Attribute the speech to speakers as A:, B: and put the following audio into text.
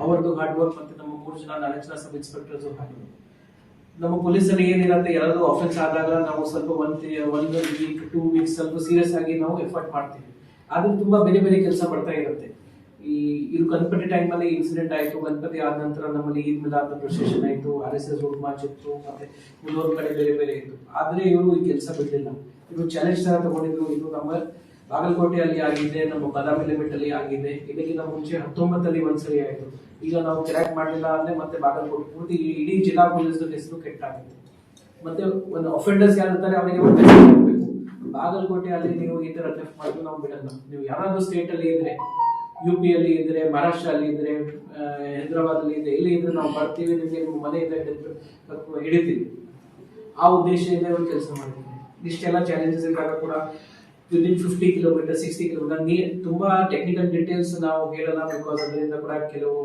A: ಅವರದ್ದು hard work ಮತ್ತೆ ನಮ್ಮ ಮೂರು ಜನ ನಾಲ್ಕು ಜನ ಸಬ್ ಇನ್ಸ್ಪೆಕ್ಟರ್ಸ್ ಹಾರ್ಡ್ ವರ್ಕ್ ನಮ್ಮ ಪೊಲೀಸಲ್ಲಿ ಏನಿರುತ್ತೆ ಯಾರಾದ್ರೂ ಆಫೆನ್ಸ್ ಆದಾಗ ನಾವು ಸ್ವಲ್ಪ ಒಂದ್ ಒಂದು ವೀಕ್ ಟೂ ವೀಕ್ ಸ್ವಲ್ಪ ಸೀರಿಯಸ್ ಆಗಿ ನಾವು ಎಫರ್ಟ್ ಮಾಡ್ತೀವಿ. ಆದ್ರೆ ತುಂಬಾ ಬೇರೆ ಬೇರೆ ಕೆಲಸ ಮಾಡ್ತಾ ಇರುತ್ತೆ. ಈ ಇದು ಗಣಪತಿ ಟೈಮ್ ಅಲ್ಲಿ ಇನ್ಸಿಡೆಂಟ್ ಆಯ್ತು, ಗಣಪತಿ ಆದ ನಂತರ ನಮ್ಮಲ್ಲಿ ಈದ್ ಮಿಲಾದ ಪ್ರೊಸೆಷನ್ ಆಯ್ತು ಆರ್ ಎಸ್ ಎಸ್ ಮಾರ್ಚ್ ಇತ್ತು, ಮತ್ತೆ ಮುನ್ನೂರು ಕಡೆ ಬೇರೆ ಬೇರೆ ಇತ್ತು. ಆದ್ರೆ ಇವರು ಈ ಕೆಲಸ ಬಿಡಲಿಲ್ಲ. ಇದು ಚಾಲೆಂಜ್ ತರ ತಗೊಂಡಿದ್ರು. ಇದು ನಮ್ಮ ಬಾಗಲಕೋಟೆಯಲ್ಲಿ ಆಗಿದೆ, ನಮ್ಮ ಬಾದಾಮಿ ಲಿಮಿಟ್ ಅಲ್ಲಿ ಆಗಿದೆ. ಇದಕ್ಕಿಂತ ಮುಂಚೆ ಹತ್ತೊಂಬತ್ತಲ್ಲಿ ಒಂದ್ಸರಿ ಆಯ್ತು. ಈಗ ನಾವು ಕ್ರ್ಯಾಕ್ ಮಾಡಲಿಲ್ಲ ಅಂದ್ರೆ ಮತ್ತೆ ಬಾಗಲಕೋಟೆ ಪೂರ್ತಿ ಇಡೀ ಜಿಲ್ಲಾ ಪೊಲೀಸ್ ಹೆಸರು ಕೆಟ್ಟಾಗುತ್ತೆ. ಮತ್ತೆ ಒಂದು ಅಫೆಂಡರ್ಸ್ ಯಾರಿರ್ತಾರೆ ಅವರಿಗೆ ಒಂದು ಮಾಡಬೇಕು. ಬಾಗಲಕೋಟೆಯಲ್ಲಿ ನೀವು ಈ ತರ ಟೆಫ್ ಮಾಡಿದ್ರು ನಾವು ಬಿಡಲ್ಲ. ನೀವು ಯಾರಾದ್ರೂ ಸ್ಟೇಟ್ ಅಲ್ಲಿ ಇದ್ರೆ ಯು ಪಿ ಅಲ್ಲಿ ಇದ್ರೆ ಮಹಾರಾಷ್ಟ್ರ ಅಲ್ಲಿ ಇದ್ರೆ ಹೈದರಾಬಾದ್ ಅಲ್ಲಿ ಇದ್ರೆ ಇಲ್ಲಿ ಇದ್ರೆ ನಾವು ಬರ್ತೀವಿ, ನಿಮಗೆ ಮನೆಯಿಂದ ಕರ್ಕೊಂಡು ಹಿಡಿತೀವಿ. ಆ ಉದ್ದೇಶದಿಂದ ಒಂದು ಕೆಲಸ ಮಾಡ್ತೀವಿ. ಇಷ್ಟೆಲ್ಲ ಚಾಲೆಂಜಸ್ ಇದ್ದಾಗ ಕೂಡ within fifty kilometre sixty kilometre ನೀರು ತುಂಬಾ ಟೆಕ್ನಿಕಲ್ ಡೀಟೇಲ್ಸ್ ನಾವು ಹೇಳಲ್ಲ ಬಿಕಾಸ್ ಅದರಿಂದ ಕೂಡ ಕೆಲವು